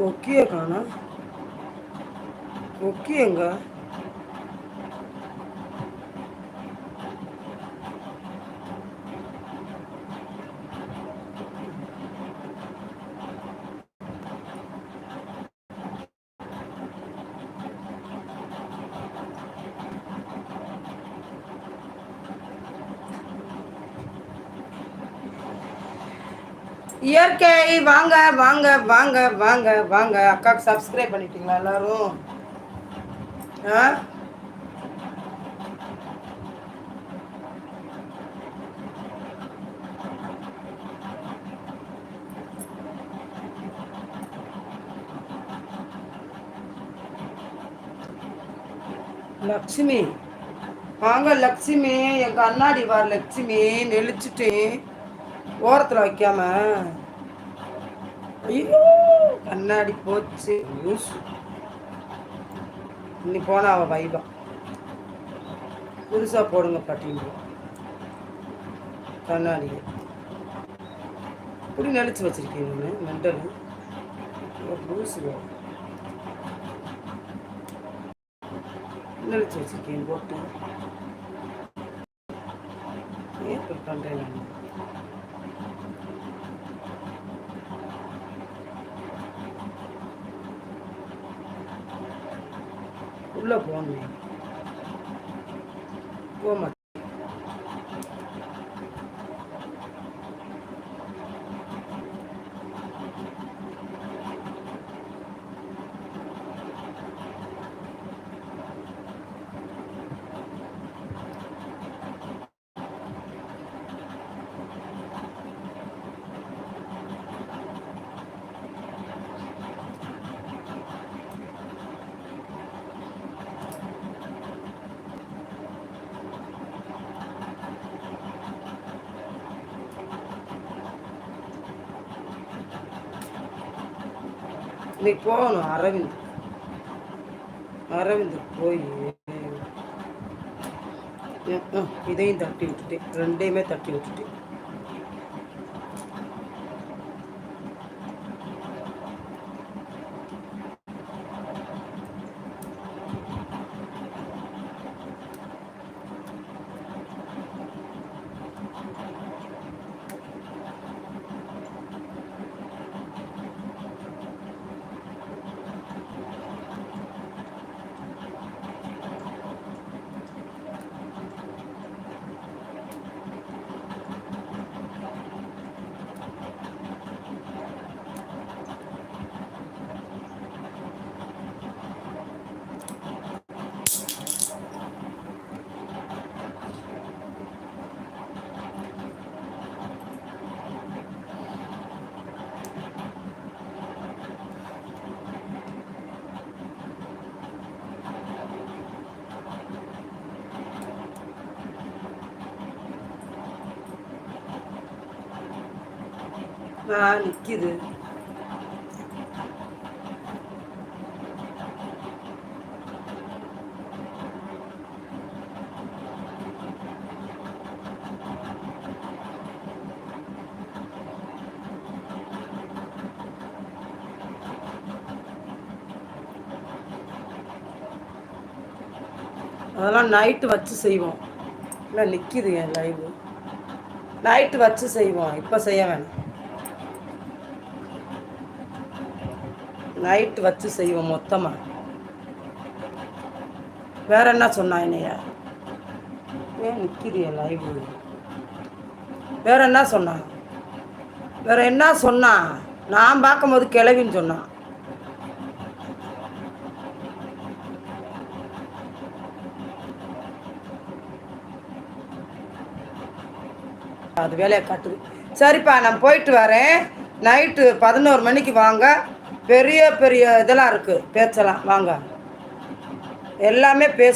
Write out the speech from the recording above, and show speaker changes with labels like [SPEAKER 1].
[SPEAKER 1] 大きいやからな。大きいんか。இயற்கை வாங்க வாங்க வாங்க வாங்க வாங்க. அக்காவுக்கு சப்ஸ்கிரைப் பண்ணிட்டீங்களா எல்லாரும்? ஆ? லக்ஷ்மி வாங்க லக்ஷ்மி. என் கண்ணாடி வார் லக்ஷ்மி. நெளிச்சுட்டேன் ஓரத்தில் வைக்காம. ஐயோ கண்ணாடி போச்சு. யூஸ் இன்னி போனா அவ வைபா புதுசாக போடுங்க பாட்டிங்க கண்ணாடி. இப்படி நெளிச்சு வச்சிருக்கீங்க மெண்டல். புதுசு நெளிச்சு வச்சுருக்கீங்க போட்டு. ஏன் பண்ணுறேன் உள்ளே போகணும் போக இன்னைக்கு போகணும் அரவிந்த். அரவிந்த் போய் இதையும் தட்டி விட்டுட்டேன். ரெண்டையுமே தட்டி விட்டுட்டேன். ஆ நிற்கிது அதெல்லாம் நைட்டு வச்சு செய்வோம். இல்லை நிற்கிது என் லைவு நைட்டு வச்சு செய்வோம். இப்போ செய்ய வேணாம். நைட்டு வச்சு செய்வோம் மொத்தமாக வேற என்ன சொன்னா என்னையா? ஏன் நிற்கிறிய லைவ் வேற என்ன சொன்னான் வேற என்ன சொன்னான் நான் பார்க்கும்போது கிளவின்னு சொன்னான் அது வேலையை காட்டுது. சரிப்பா நான் போயிட்டு வரேன். நைட்டு பதினோரு மணிக்கு வாங்க. பெரிய பெரிய இதெல்லாம் இருக்குது பேச்செல்லாம் வாங்க. எல்லாமே பேச